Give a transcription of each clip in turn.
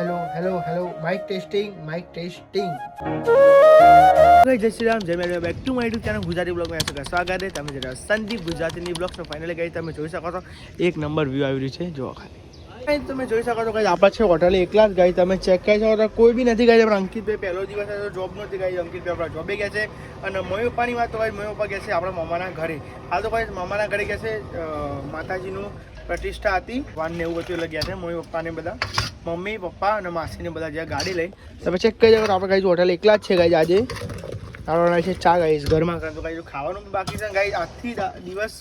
Hello hello hello mic testing mic testing જય શ્રી રામ જય મેં back to my YouTube channel Gujarati બ્લોગમાં આપનું સ્વાગત છે તમે જરા સંદીપ ગુજરાતીની તો ફાઇનલી ગઈ તમે જોઈ શકો છો એક નંબર વ્યૂ આવી રહ્યું છે જો ખાલી તમે જોઈ શકો છો કે આપણા છે હોટલ એકલા જ ગઈ તમે ચેક કરી શકો છો કોઈ બી નથી ગઈ આપણા અંકિતભાઈ પહેલો દિવસ હતો જોબ નથી ગઈ અંકિતભાઈ આપણા જોબે ગયા છે અને મમ્મી પપ્પાની વાત તો ભાઈ મમ્મી પપ્પા ગયા છે, આપણા મામાના ઘરે. હાલ તો ભાઈ, મામાના ઘરે ગયા છે માતાજીનું પ્રતિષ્ઠા હતી. વાન ને એવું બધું લગ્યા ગયા છે. મમ્મી, પપ્પાને બધા. મમ્મી, પપ્પા અને માસીને બધા જ્યાં ગાડી લઈ. તમે ચેક કરી જાવ આપણે કઈ હોટલ એકલા જ છે ગાઈ આજે. આવવાના છે ચા ગાઈશ ઘરમાં. કારણ તો ગાઈ ખાવાનું બાકી છે ને ગાઈ આજથી દિવસ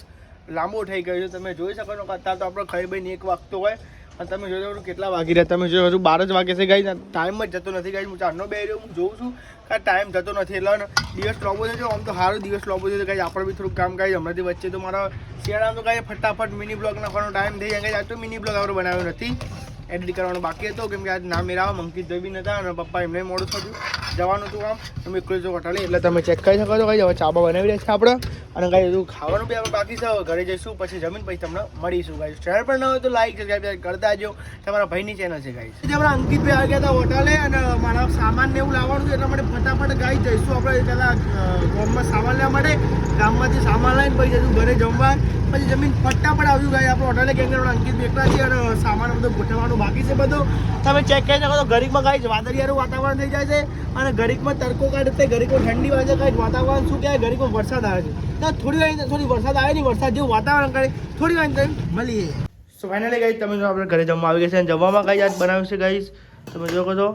લાંબો થઈ ગયો છે. તમે જોઈ શકો છો અત્યારે તો આપણે ખાઈ બહીને એક વાગતો હોય. અને તમે જોઈ શકો કેટલા વાગી રહ્યા. તમે જોયું હજુ બાર જ વાગે છે ગઈ ટાઈમ જ જતો નથી ગઈ હું ચારનો બે રહ્યો, હું જોઉં છું. કે ટાઈમ જતો નથી. એટલે દિવસ લાંબો છે આમ તો સારો દિવસ લાંબો છે. કાંઈ આપણે બી થોડુંક કામ કાંઈ હમણાંથી વચ્ચે તો મારા શિયાળામાં તો કાંઈ ફટાફટ મિની બ્લોગ નાખવાનો ટાઈમ થઈ જાય. આજ તો મિની બ્લોગ આપણે બનાવ્યો નથી. એડિટ કરવાનો બાકી હતો. કેમ કે આજ ના મેરા મંકિત ભાઈ બી નતા અને પપ્પા એમને મોડું થયું જવાનું હતું આમ. તમે એકલું જો હોટલે એટલે તમે ચેક કરી શકો છો. કઈ હવે ચાબા બનાવી રહ્યા છે આપણે. અને કઈ બધું ખાવાનું બી આપણે બાકી છે. ઘરે જઈશું, પછી જમીન પછી તમને મળીશું ગાઈસ ચેનલ પર ન હોય તો લાઈક સબસ્ક્રાઈબ કરતા જો તમારા ભાઈની ચેનલ છે ગાઈસ આપણે અંકિતભાઈ આવી ગયા હતા હોટલે અને મારા સામાન ને એવું લાવવાનું છે, એટલા માટે ફટાફટ ગાઈ જઈશું આપણે પહેલાં ગામમાં સામાન લેવા માટે. ગામમાંથી સામાન લઈને પછી જઈશું ઘરે જમવા. પછી જમીન પટ્ટા પણ આવ્યું ગાય. આપણે હોટલે કેમ કે અંકિત બેકરા છે અને સામાન બધો ગોઠવવાનું બાકી છે બધું. તમે ચેક કરી શકો તો કાંઈ જ વાદળીયાળું વાતાવરણ થઈ જાય છે અને ઘડીકમાં તડકો કાઢે ઘડીકમાં ઠંડી વાગે કાંઈ વાતાવરણ શું કહેવાય? ઘડીકમાં વરસાદ આવે છે. તો થોડી વાર થોડી વરસાદ આવે નહીં, વરસાદ જેવું વાતાવરણ કરે. થોડી વાર તમે મળીએ. સો ફાઇનલી ગાઈસ, તમે જો આપણે ઘરે જમવા આવી ગયા છે અને જમવામાં ગાઈસ આજ બનાવ્યું છે ગાઈસ? તમે જો છો.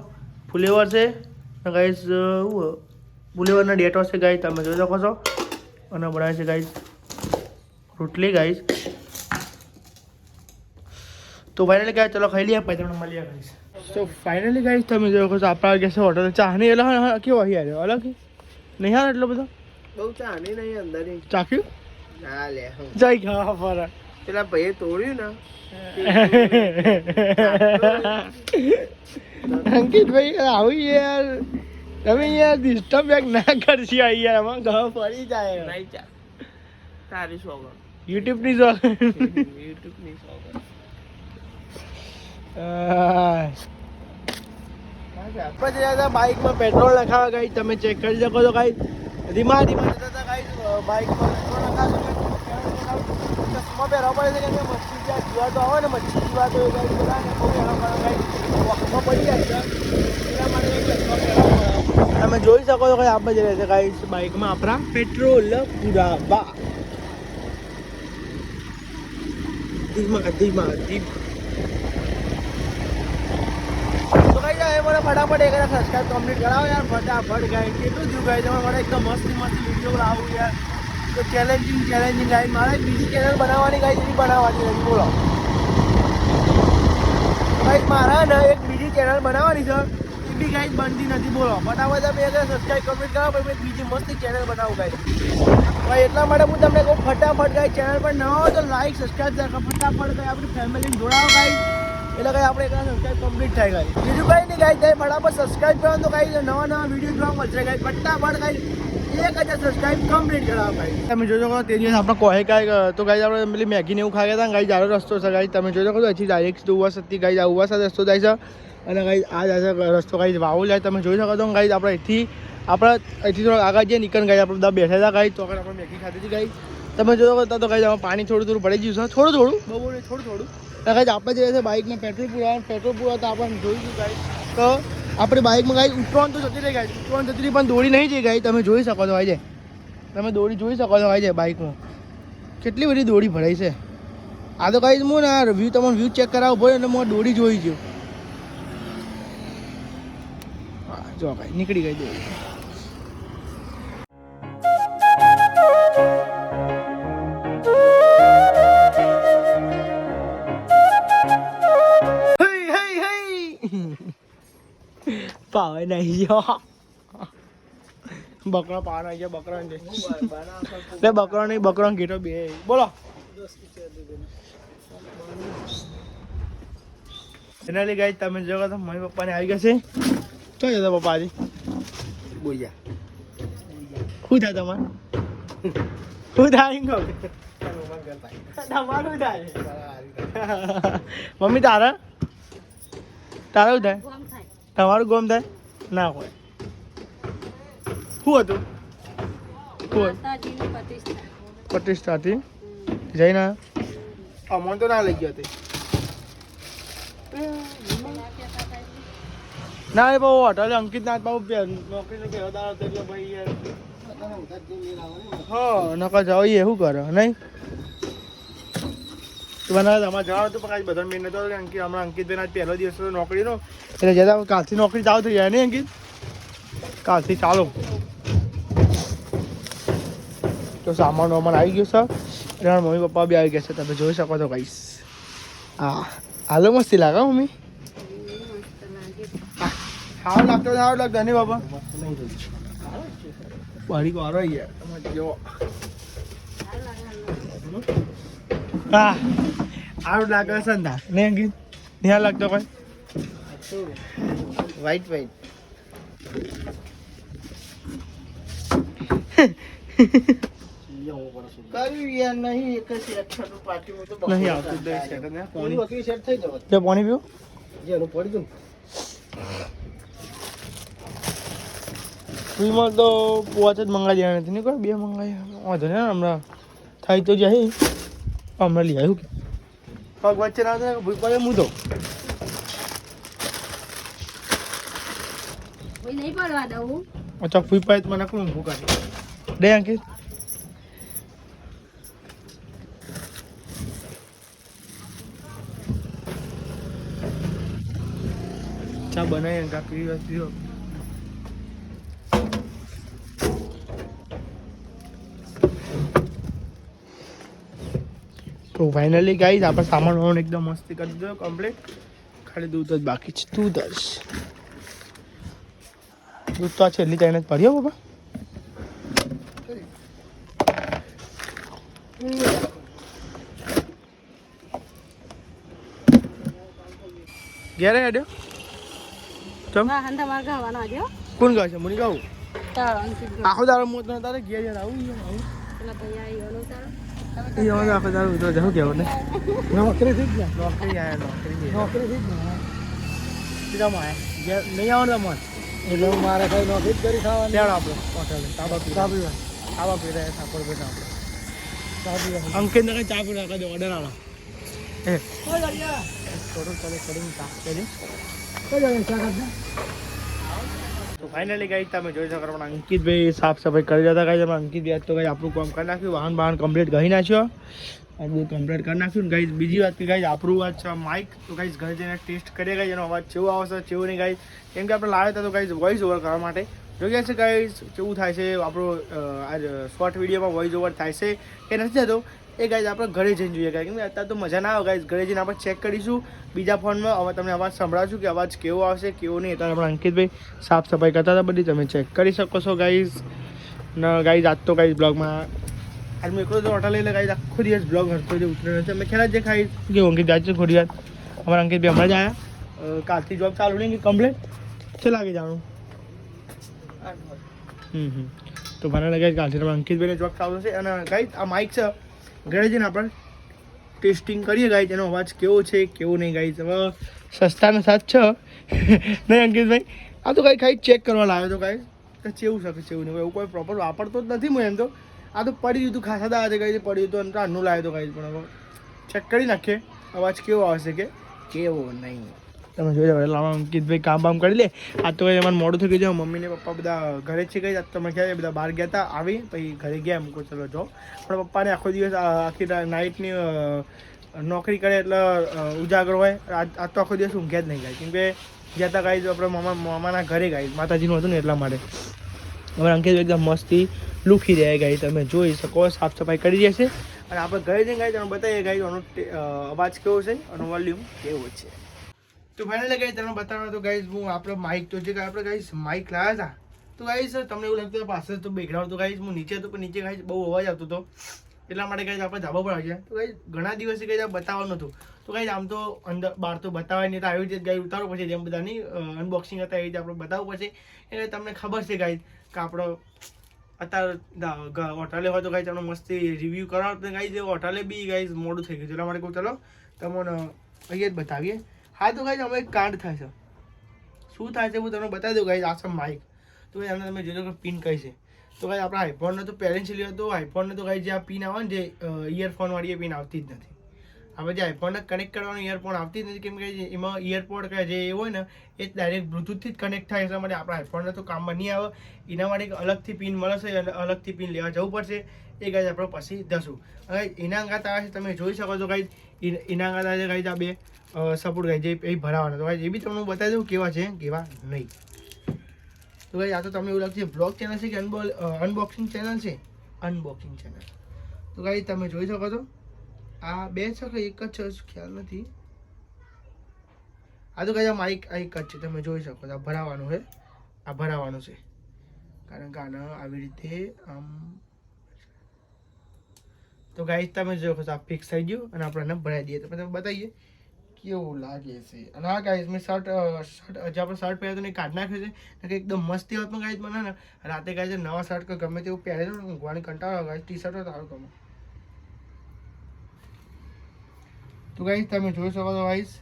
ફુલેવર છે. ગાઈસ ફુલેવરના ડેટો છે ગાઈસ, તમે જોઈ શકો છો. અને બનાવે છે ગાઈસ રોટલી ગાઈશ તો ફાઇનલી ગાય ચલો ખાઈ લઈએ. પછી તમને મળીએ ગાઈસ તો ફાઇનલી ગાઈશ તમે જો કહો આપણા ગેસ હોટલ ચા નહીં એટલે હા, હા, કેવો અહીં આવ્યો અલગ નહીં આવે એટલો બધો? બહુ ચાની નહીં અંદર ચાખ્યું ના લે હું. જઈ ગયા ફરા. પેલા ભાઈએ તોડ્યું ને. અંકિત ભાઈ આવું યાર. તમે યાર ડિસ્ટર્બ બેક ના કરશી યાર. આમાં ઘર ફરી જાય. નહીં ચા. તારી સોગન યુટ્યુબની શોખ યુટ્યુબની હતા બાઇકમાં પેટ્રોલ નખાવા ગઈ તમે ચેક કરી શકો છો ગાઈ ધીમા ધીમા જતા હતા ગાઈ બાઇકમાં પેટ્રોલ નખાવા ચશ્મા પહેરવા પડે છે કે મચ્છી જ્યાં જીવાતો આવે ને મચ્છી જીવાતો એ ગાઈ બધા ને બહુ વખતમાં પડી જાય છે એટલા માટે ચશ્મા પહેરવા પડે તમે જોઈ શકો છો કાંઈ આપણે જ રહેશે છે ગાઈ બાઇકમાં આપણા પેટ્રોલ પુરાવા. ધીમા ધીમા ધીમા ફટાફટ એક સબસ્ક્રાઇબ કમ્પ્લીટ કરાવો યાર, ફટાફટ ગાય કેટલું થયું ગાય તમે મને એકદમ મસ્તી મસ્તી વીડિયો લાવું યાર. તો ચેલેન્જિંગ ચેલેન્જિંગ ગાય મારે બીજી ચેનલ બનાવવાની ગાય એવી બનાવવાની નથી બોલો. ભાઈ, મારા ને એક બીજી ચેનલ બનાવવાની છે. એ બી ગાય બનતી નથી. બોલો. ફટાફટ તમે એક સબસ્ક્રાઇબ કમ્પ્લીટ કરાવો બીજી મસ્તી ચેનલ બનાવું ગાય ભાઈ એટલા માટે હું તમને કહું, ફટાફટ ગાય ચેનલ પર ન હોય તો લાઈક સબસ્ક્રાઇબ ફટાફટ ગાય આપણી ફેમિલીને જોડાવો ગાઈ એટલે કઈ આપણે એકલા સબસ્ક્રાઈબ કમ્પ્લીટ થાય ગાઈ બીજું કઈ નહીં ગાઈ જાય ફટાફટ સબસ્ક્રાઇબ કરો તો કઈ નવા નવા વીડિયો જોવા મળશે ગાઈ ફટાફટ ગાઈ એક હજાર કમ્પ્લીટ કરાવો ગાઈ તમે જોજો કહો તે દિવસ આપણે કહે કાંઈ, તો ગાઈ આપણે પેલી મેગી ને એવું ખાયા હતા ગાઈ જાડો રસ્તો છે ગાઈ તમે જોજો કે અહીંથી ડાયરેક્ટ ઉવાસ હતી ગાઈ આ ઉવાસ રસ્તો જાય છે. અને ગાઈ આ રસ્તો ગાઈ વાવું જાય તમે જોઈ શકો છો ગાઈ આપણે અહીંથી આપણે અહીંથી થોડું આગળ જઈએ નીકળ ગઈ આપણે બધા બેઠા હતા ગાઈ તો આગળ આપણે મેગી ખાધી હતી ગાઈ તમે જોતો કે તો ગાઈ પાણી થોડું થોડું પડી ગયું છે. થોડું થોડું? બહુ થોડું થોડું. કાંઈ આપણે જઈએ છીએ બાઇકમાં પેટ્રોલ પૂરા પેટ્રોલ પૂરા તો આપણે જોઈશું ગાઈ તો આપણે બાઇકમાં ગાઈ ઉત્તરાયણ તો જતી રહી ગાઈ ઉત્તરાયણ જતી રહી પણ દોડી નહીં જઈ ગાઈ તમે જોઈ શકો છો છે તમે દોડી જોઈ શકો છો છે બાઇકમાં કેટલી બધી દોડી ભરાઈ છે. આ તો કઈ હું ને વ્યૂ તમારો વ્યૂ ચેક કરાવો ભાઈ અને હું દોડી જોઈ ગયું. હા, જો ભાઈ નીકળી ગઈ દોડી. પાવે નહીં જો બકરો પાવાનો આવી ગયા બકરો ને લે બકરો નહીં બકરો ઘેટો બે બોલો. એના લીધે ગાઈ તમે જો તો મમ્મી પપ્પાને આવી ગયા છે. તો જતા પપ્પા આજે? બોલ્યા. શું થાય તમારે? શું થાય તમારું થાય. મમ્મી તારા? તારું થાય. તમારું ગોમ થાય? ના હોય. શું હતું? શું પ્રતિષ્ઠા. હતી જઈને અમોન તો ના લઈ ગયો હતી ના એ બહુ હોટલ અંકિત નાથ બાબુ નોકરી એટલે ભાઈ યાર હા નકર જઈએ શું કરે? નહીં? મને તમારે જવાનું હતું, પણ બધા મેં નતો અંકિત, હમણાં અંકિતભાઈ આજ પહેલો દિવસ નોકરીનો એટલે જતા કાલથી નોકરી ચાલુ થઈ જાય ને અંકિત? કાલથી ચાલો. તો સામાન વામાન આવી ગયો, સર. અને મમ્મી પપ્પા બી આવી ગયા છે. તમે જોઈ શકો છો કઈશ હા. હાલો, મસ્તી લાગે મમ્મી? હાવ લાગતો હાવ લાગતો નહીં બાપા? તમે જો હા. આવું લાગે છે ને ને અંકિત ત્યાં લાગતો કોઈ? વાઈટ વાઈટ નહીં આવતું પોણી. પીવું? જેનું પડી ગયું. ફ્રીમાં તો પોચ જ મંગાવી દેવાના નથી નહીં કોઈ? બે મંગાવી. વાંધો ને હમણાં. થાય તો જાય. હમણાં લઈ આવ્યું કે? પગ વચ્ચે ના થાય ભૂલ પડે હું તો નહીં પડવા દઉં. અચ્છા ફૂઈ પાય તો મને કોણ ભૂકા દે અંકિત. ચા બનાવી અંકા પીવી પીવો તો ફાઇનલી ગાઈઝ આપણે સામાન વામાન એકદમ મસ્તી કરી દીધો કમ્પ્લીટ ખાલી દૂધ જ બાકી છે દૂધ જ. દૂધ તો આ છેલ્લી ચાઈને જ પડ્યો બાબા ઘેરે આડ્યો. કોણ ગાવ છે? મુની ગાવું. આખો તારો મોત તારે ઘેર આવું આવું. તારો એ હવે આખો દાડો ઉતરો જાવ કેવું ને નોકરી થઈ જ ને. નોકરી આવ્યા નોકરી નોકરી થઈ જ ને. સીધામાં ઘેર નહીં આવવાનું તમારે એટલે મારે કઈ નોકરી જ કરી ખાવાની. લેવડ આપણે હોટલે. તાબા પી ચા પીવા તાબા પી રહ્યા સાપડ બેઠા આપણે પીવા અંકિત ને ચા પી રાખો ઓર્ડર આલો. એ. થોડું ચાલે થોડું ચા. કરી કઈ જગ્યાએ ચા કરતા તો ફાઇનલી ગઈ તમે જોઈ શકો પણ અંકિતભાઈ સાફ સફાઈ કરી જતા ગઈ તમે અંકિતભાઈ આજ તો ગઈ આપણું કામ કરી નાખ્યું. વાહન વાહન કમ્પ્લીટ ગઈ નાખ્યો. આ બધું કમ્પ્લીટ કરી નાખ્યું. ને બીજી વાત કે ગઈ આપણું વાત છે માઇક તો ગાઈ ઘરે જઈને ટેસ્ટ કરીએ. ગઈ એનો અવાજ કેવો આવશે નહીં ગઈ કેમ કે આપણે લાવ્યા હતા તો ગઈ ઓવર કરવા માટે. જોઈએ છે ગઈ કેવું થાય છે આપણું આ શોર્ટ વિડીયોમાં વોઇસ ઓવર થાય છે કે નથી થતો? એ ગાઈઝ આપણે ઘરે જઈને જોઈએ. ગાય કેમ કે અત્યારે તો મજા ના આવે ગાઈઝ ઘરે જઈને આપણે ચેક કરીશું. બીજા ફોનમાં હવે તમને અવાજ સંભળાશું કે અવાજ કેવો આવશે કેવો નહીં. અત્યારે આપણે અંકિતભાઈ સાફ સફાઈ કરતા હતા બધી તમે ચેક કરી શકો છો ગાઈઝ ને ગાઈઝ આજ તો ગાઈઝ બ્લોગમાં આજ મેં એકલો તો હોટલ લઈને ગાઈઝ આખો દિવસ બ્લોગ હરતો જે ઉતરે છે મેં ખ્યાલ જ જે ખાઈ કે અંકિત જાય છે થોડી વાર અમારા અંકિતભાઈ હમણાં જ આવ્યા કાલથી જોબ ચાલુ નહીં કે કમ્પ્લેટ છે લાગે જાણું? હમ હમ. તો મને લાગે કાલથી તમે અંકિતભાઈને જોબ ચાલુ છે અને ગાઈઝ આ માઇક છે ઘરે જઈને આપણે ટેસ્ટિંગ કરીએ ગાઈઝ એનો અવાજ કેવો છે, કેવો નહીં ગાઈઝ હવે સસ્તાનો સાથ છે. નહીં અંકિતભાઈ, આ તો કાંઈ ખાઈ ચેક કરવા લાવ્યો તો કાંઈ તો ચેવું શકે ચેવું નહીં? એવું કોઈ પ્રોપર વાપરતો જ નથી હું એમ તો. આ તો પડી ગયું હતું, ખાસા દા છે ગાઈઝ પડી હતું, અને આનું લાવ્યો તો કાંઈ પણ હવે ચેક કરી નાખીએ. અવાજ કેવો આવશે કે? કેવો નહીં. તમે જોઈ જાવ એટલે અંકિતભાઈ કામ બામ કરી લે. આ તો એમાં મોડું થઈ ગયું છે મમ્મી ને પપ્પા બધા ઘરે છે, ગઈ તમે ક્યાં બધા બહાર ગયા હતા, આવી, પછી ઘરે ગયા, એમ કહું, ચલો જો પણ પપ્પાને આખો દિવસ આખી નાઇટની નોકરી કરે એટલે ઉજાગર હોય. આજ તો આખો દિવસ ઊંઘ્યા જ નહીં ગાય કેમ કે ગયા હતા ગાઈ આપણે મામા મામાના ઘરે ગાઈ માતાજીનું હતું ને એટલા માટે. હવે અંકિત એકદમ મસ્તી લુખી રહ્યા ગાઈ તમે જોઈ શકો, સાફ સફાઈ કરી રહ્યા છે. અને આપણે ઘરે જઈને ગાઈ તમે બતાવીએ ગાઈ આનો અવાજ કેવો છે અને વોલ્યુમ કેવો છે? તો ફાઇનલી ગાઈસ તમને બતાવવાનું તો ગાઈઝ હું આપણે માઇક તો જે આપણે ગાઈઝ માઇક લાવ્યા હતા. તો ગાઈઝ તમને એવું લાગતું પાછળ તો બેકગ્રાઉન્ડ તો ગાઈઝ હું નીચે હતો, પણ નીચે ગાઈઝ બહુ અવાજ આવતો હતો. એટલા માટે ગાઈઝ આપણે ધાબા પર આવ્યા તો ગાઈઝ ઘણા દિવસે ગાઈસ આ બતાવવાનું હતું. તો ગાઈઝ આમ તો અંદર બહાર તો બતાવાય નહીં, તો આવી રીતે ગાઈ ઉતારવું પડશે, જેમ બધાની અનબોક્સિંગ હતા એ રીતે આપણે બતાવવું પડશે. એટલે તમને ખબર છે ગાઈઝ કે આપણો અત્યારે હોટલે હોય તો ગાઈઝ આપણે મસ્તી રિવ્યૂ કરાવો તો ગાઈસ હોટલે બી ગાઈઝ મોડું થઈ ગયું એટલા માટે કહું, ચલો, તમને અહીંયા જ બતાવીએ. હા, તો ગાઈસ અમે કાંડ છે. શું થાય છે, હું તમને બતાવી દઉં ગાઈઝ આ છે માઇક તો આને તમે જોજો કે પિન કઈ છે. તો ગાઈ આપણા આઈફોનનો તો પેરેન્ટ્સ લીધો તો આઈફોનનો તો ગાઈ જે આ પિન આવે ને જે ઇયરફોન વાળી એ પિન આવતી જ નથી. આપણે જે આઈફોનને કનેક્ટ કરવાનું ઇયરફોન આવતી જ નથી. કેમ કે એમાં ઇયરપોડ કે જે એ હોય ને, એ ડાયરેક્ટ બ્લુટૂથથી જ કનેક્ટ થાય. એટલા માટે આપણા આઈફોનને તો કામમાં નહીં આવે. એના માટે અલગથી પિન મળશે અને અલગથી પિન લેવા જવું પડશે. એ ગાઈ આપણે પછી જશું હવે એના અંગાત આવે છે, તમે જોઈ શકો છો ગાઈ એના અંગાત આવે છે ગાઈ આ બે સપોર્ટ ગાઈ જે એ ભરાવાના. તો એ બી તમને બતાવી દઉં કેવા છે, કેવા નહીં. તો ભાઈ આ તો તમને એવું લાગશે બ્લોગ ચેનલ છે કે અનબોલ અનબોક્સિંગ ચેનલ છે? અનબોક્સિંગ ચેનલ તો કાંઈ તમે જોઈ શકો છો. આ બે છે કે એક જ છે ખ્યાલ નથી. આ તો કદાચ આ માઇક આ એક જ છે, તમે જોઈ શકો છો. આ ભરાવાનું છે. આ ભરાવાનું છે. કારણ કે આને આવી રીતે, આમ, તો ગાઈસ તમે જોઈ આ ફિક્સ થઈ ગયું અને આપણે એને ભરાઈ દઈએ. તો તમે બતાવીએ, કેવું લાગે છે? અને હા ગાઈસ મેં શર્ટ શર્ટ જે આપણે શર્ટ પહેર્યો ને એ કાઢી નાખ્યો છે. કે એકદમ મસ્તી આવતું ગાઈસ મને ને. રાતે ગાઈસ નવા શર્ટ કે ગમે તેવું પહેરેલું ઊંઘવાની કંટાળો ગાઈસ ટી શર્ટ તારું ગમે. તો ગાઈસ તમે જોઈ શકો છો ગાઈસ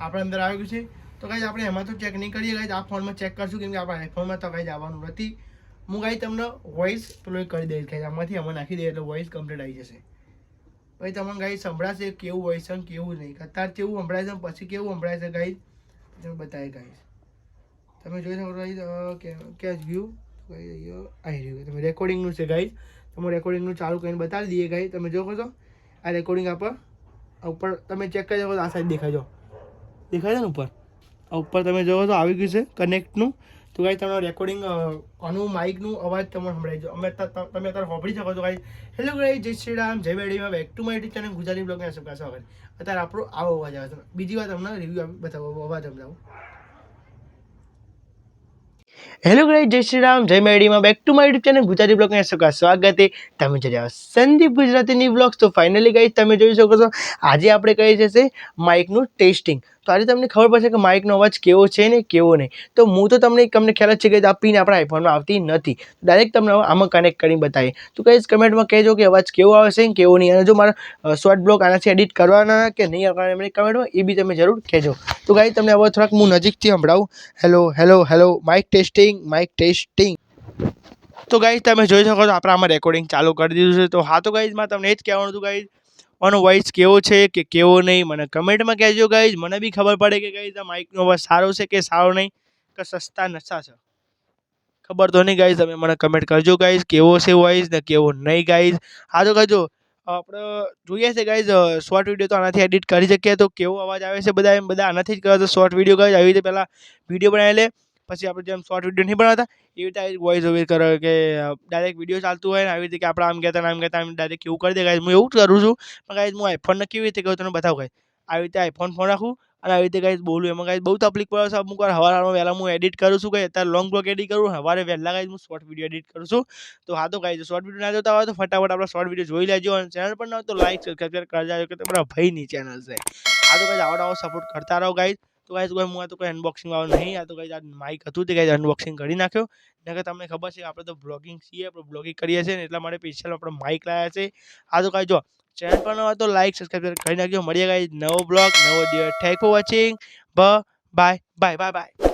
આપણે અંદર આવી ગયું છે. તો ગાઈસ આપણે એમાં તો ચેક નહીં કરીએ ગાઈસ આ ફોનમાં ચેક કરશું કેમ કે આપણા આઈફોનમાં તો ગાઈસ આવવાનું નથી. હું ગાઈ તમને વોઇસ પેલો કરી દઈશ ગાઈસ આમાંથી અમે નાખી દઈએ એટલે વોઇસ કમ્પ્લીટ આવી જશે. પછી તમને ગાઈ સંભળાશે કેવું વોઇસ છે કેવું નહીં. અત્યારે કેવું સંભળાય છે પછી કેવું સંભળાય છે ગાઈ તમે બતાવી ગાઈશ તમે જોઈ શકો ગાઈસ કે કે વ્યૂ આવી રહ્યું તમે રેકોર્ડિંગનું છે ગાઈસ તમે રેકોર્ડિંગનું ચાલુ કરીને બતાવી દઈએ ગાઈ તમે જોવો છો? આ રેકોર્ડિંગ આપો આ ઉપર તમે ચેક કરી શકો તો આ સાઈડ દેખાય જો દેખાય છે ને ઉપર? ઉપર તમે જોવો તો આવી ગયું છે કનેક્ટનું તો કાંઈ તમારું રેકોર્ડિંગ આનું માઇકનું અવાજ તમને સંભળાઈ જો અમે તમે અત્યારે સાંભળી શકો છો કાંઈ હેલો ગાઈ જય શ્રી રામ, જય બેડીમાં back to my YouTube channel Gujarati બ્લોગને શું સ્વાગત અત્યારે આપણો આવો અવાજ આવે છે. બીજી વાર તમને રિવ્યુ બતાવો, અવાજ સમજાવું. હેલો ગાઈ જય શ્રી રામ, જય મેડીમાં back to my YouTube channel Gujarati બ્લોગને શું સ્વાગત છે. તમે જોઈ રહ્યા સંદીપ ગુજરાતીની બ્લોગ્સ તો ફાઇનલી ગાઈ તમે જોઈ શકો છો, આજે આપણે કહીએ જશે માઇકનું ટેસ્ટિંગ તો આજે તમને ખબર પડશે કે માઇકનો અવાજ કેવો છે ને કેવો નહીં. તો હું તો તમને તમને ખ્યાલ જ છે કે આ પિન આપણા આઈફોનમાં આવતી નથી. ડાયરેક્ટ તમને આમાં કનેક્ટ કરીને બતાવીએ. તો કહીશ કમેન્ટમાં કહેજો કે અવાજ કેવો આવે છે કેવો નહીં. અને જો મારા શોર્ટ બ્લોગ આનાથી એડિટ કરવાના કે નહીં કરવાના એમની કમેન્ટમાં, એ બી તમે જરૂર કહેજો. તો ગાઈ તમને હવે થોડાક હું નજીકથી સંભળાવું. Hello hello hello mic testing mic testing તો ગાઈઝ તમે જોઈ શકો છો, આપણે આમાં રેકોર્ડિંગ ચાલુ કરી દીધું છે. તો હા, તો ગાઈઝમાં તમને એ જ કહેવાનું હતું ગાઈઝ આનો વોઇસ કેવો છે કે કેવો નહીં? મને કમેન્ટમાં કહેજો ગાઈઝ મને બી ખબર પડે કે ગાઈઝ આ માઇકનો અવાજ સારો છે કે સારો નહીં? કે સસ્તા નશા છે? ખબર તો નહીં ગાઈઝ તમે મને કમેન્ટ કરજો ગાઈઝ કેવો છે વોઇસ ને કેવો નહીં ગાઈઝ હા, તો કહેજો. આપણે જોઈએ છે ગાઈઝ શોર્ટ વીડિયો તો આનાથી એડિટ કરી શકીએ. તો કેવો અવાજ આવે છે બધા એમ બધા આનાથી જ કરે તો શોર્ટ વીડિયો ગાઈઝ આવી રીતે પહેલાં વીડિયો બનાવી લે પછી આપણે જેમ શોર્ટ વીડિયો નહીં બનાવતા, એવી રીતે વોઇસ ઓવર કરે કે ડાયરેક્ટ વીડિયો ચાલતું હોય ને, આવી રીતે કે આપણે આમ કહેતા આમ કહેતા આમ ડાયરેક્ટ એવું કરી દે ગાઈઝ હું એવું જ કરું છું, પણ ગાઈઝ હું આઈફોનને કેવી રીતે કહું તને બતાવું ગાઈઝ આવી રીતે આઈફોન ફોન રાખું અને આવી રીતે ગાઈઝ બોલું. એમાં ગાઈઝ બહુ તકલીફ પડે છે. અમુક વાર સવારમાં વહેલા હું એડિટ કરું છું કે અત્યારે લોંગ બ્લોગ એડિટ કરું, સવારે વહેલા ગાઈઝ હું શોર્ટ વીડિયો એડિટ કરું છું. તો હા તો ગાઈઝ શોર્ટ વીડિયો ના જોતા હોય તો ફટાફટ આપણે શોર્ટ વીડિયો જોઈ લેજો અને ચેનલ પર ન તો લાઈક સબસ્ક્રાઈબ કરી જાજો કે તમારા ભાઈની ચેનલ છે. આ તો ગાઈઝ આવો આવો સપોર્ટ કરતા રહો ગાઈઝ તો ગાઈઝ કોઈ હું તો કોઈ અનબોક્સિંગ વાળો નહીં, આ તો ગાઈઝ આ માઇક હતું તે ગાઈઝ અનબોક્સિંગ કરી નાખ્યો. નકર તમને ખબર છે, આપણે તો બ્લોગિંગ છીએ, આપણે બ્લોગિંગ કરીએ છીએ ને એટલા માટે સ્પેશિયલ આપણે માઇક લાવ્યા છે. આ તો કાંઈ જો ચેનલ પર ન હોય તો લાઇક સબસ્ક્રાઈબ કરી નાખજો. મળીએ ગાઈઝ નવો બ્લોગ નવો થેન્ક ફોર વોચિંગ બ બાય બાય બાય બાય